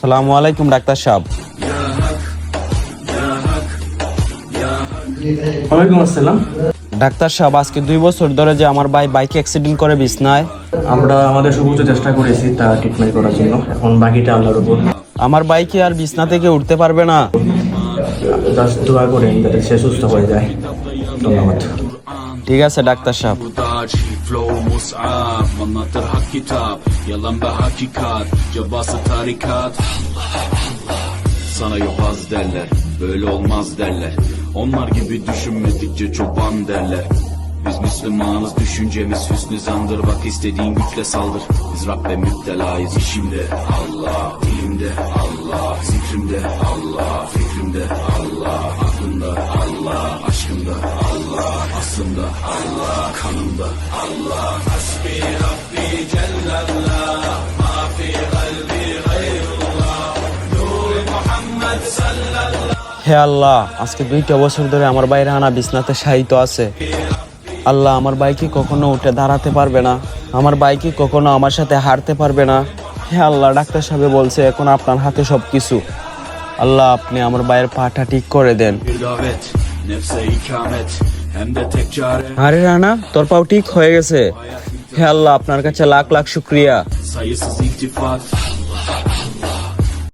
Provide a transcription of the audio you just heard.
আসসালামু আলাইকুম ডাক্তার সাহেব। ওয়ালাইকুম আসসালাম। ডাক্তার সাহেব আজকে দুই বছর ধরে যে আমার ভাই বাইক অ্যাক্সিডেন্ট করে বিছনায়। আমরা আমাদের সর্বোচ্চ চেষ্টা করেছি তা ট্রিটমেন্ট করার জন্য। এখন বাকিটা আল্লাহর উপর। আমার বাইকে আর বিছনা থেকে উঠতে পারবে না। জাস্ট দোয়া করেন যাতে সে সুস্থ হয়ে যায়। ধন্যবাদ। ঠিক আছে ডাক্তার সাহেব Budaj, flow mus'ab Anlatır hak kitap Yalan ve hakikat Cevası tarikat Sana yobaz derler Böyle olmaz derler Onlar gibi düşünmedikçe çoban derler biz Müslümanız düşüncemiz hüsnü zandır Bak istediğin güçle saldır Biz Rabbe müptelayız işimde Allah dilimde Allah Zikrimde Allah Fikrimde Allah Aklımda Allah Aşkımda Allah Allah. Kanımda. Allah. Hasbi Rabbi Cellallah. Ma fi kalbi gayrullah. Nur Muhammed sallallahu হে আল্লাহ আজকে দুইটা বছর ধরে আমার বাইরে আনা বিছনাতে শায়িত আছে। আল্লাহ আমার বাইকে কখনো উঠে দাঁড়াতে পারবে না। আমার বাইকে কখনো আমার সাথে হাঁটতে পারবে না। হে আল্লাহ ডাক্তার সাহেব বলছে এখন আপনার হাতে সব কিছু আল্লাহ আপনি আমার বাইয়ের পাটা ঠিক করে দেন। আরে রানা তোর পাও ঠিক হয়ে গেছে। হে আল্লাহ আপনার কাছে লাখ লাখ শুক্রিয়া।